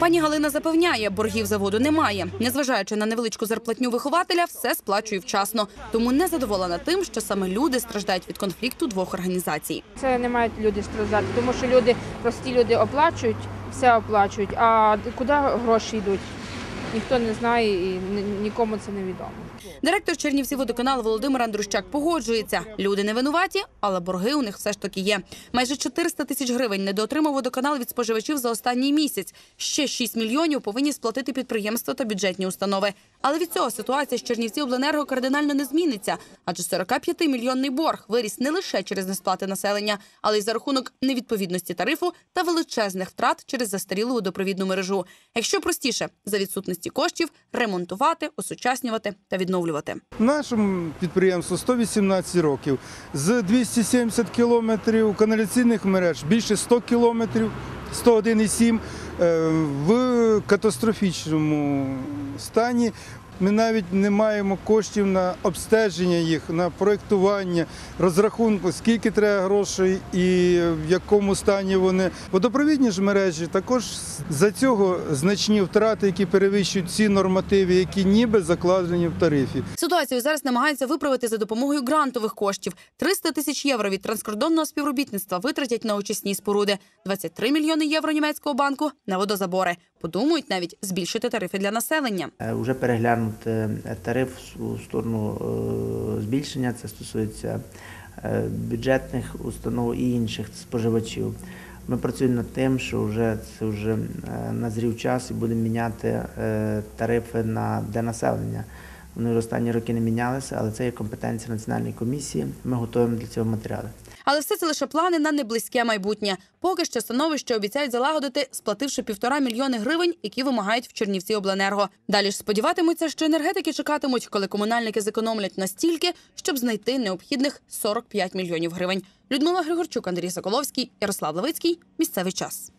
Пані Галина запевняє, боргів заводу немає. Незважаючи на невеличку зарплатню вихователя, все сплачує вчасно. Тому не задоволена тим, що саме люди страждають від конфлікту двох організацій. Це не мають люди страждати, тому що люди, прості люди оплачують, все оплачують. А куди гроші йдуть? Ніхто не знає і ні- нікому це не відомо. Директор Чернівців водоканалу Володимир Андрущак погоджується. Люди не винуваті, але борги у них все ж таки є. Майже 400 тисяч гривень недоотримав водоканал від споживачів за останній місяць. Ще 6 мільйонів повинні сплатити підприємства та бюджетні установи. Але від цього ситуація з Чернівців обленерго кардинально не зміниться. Адже 45-мільйонний борг виріс не лише через несплати населення, але й за рахунок невідповідності тарифу та величезних втрат через застарілу водопровідну мережу. Якщо простіше, за відсутності коштів ремонтувати, осучаснювати та відновлювати. Нашому підприємству 118 років. З 270 кілометрів каналіційних мереж більше 100 кілометрів, 101,7 е, в катастрофічному стані. Ми навіть не маємо коштів на обстеження їх, на проєктування, розрахунку, скільки треба грошей і в якому стані вони. Водопровідні ж мережі також за цього значні втрати, які перевищують ці нормативи, які ніби закладені в тарифі. Ситуацію зараз намагаються виправити за допомогою грантових коштів. 300 тисяч євро від транскордонного співробітництва витратять на очисні споруди, 23 мільйони євро німецького банку на водозабори. Подумають навіть збільшити тарифи для населення. Е, Вже переглянути е, тариф у сторону е, збільшення. Це стосується е, бюджетних установ і інших споживачів. Ми працюємо над тим, що вже це вже е, назрів час і будемо міняти е, тарифи на для населення. Вони останні роки не мінялися, але це є компетенція національної комісії. Ми готуємо для цього матеріали. Але все це лише плани на неблизьке майбутнє. Поки що становище обіцяють залагодити, сплативши півтора мільйони гривень, які вимагають в Чернівці обленерго. Далі ж сподіватимуться, що енергетики чекатимуть, коли комунальники зекономлять настільки, щоб знайти необхідних 45 мільйонів гривень. Людмила Григорчук, Андрій Соколовський, Ярослав Левицький. Місцевий час.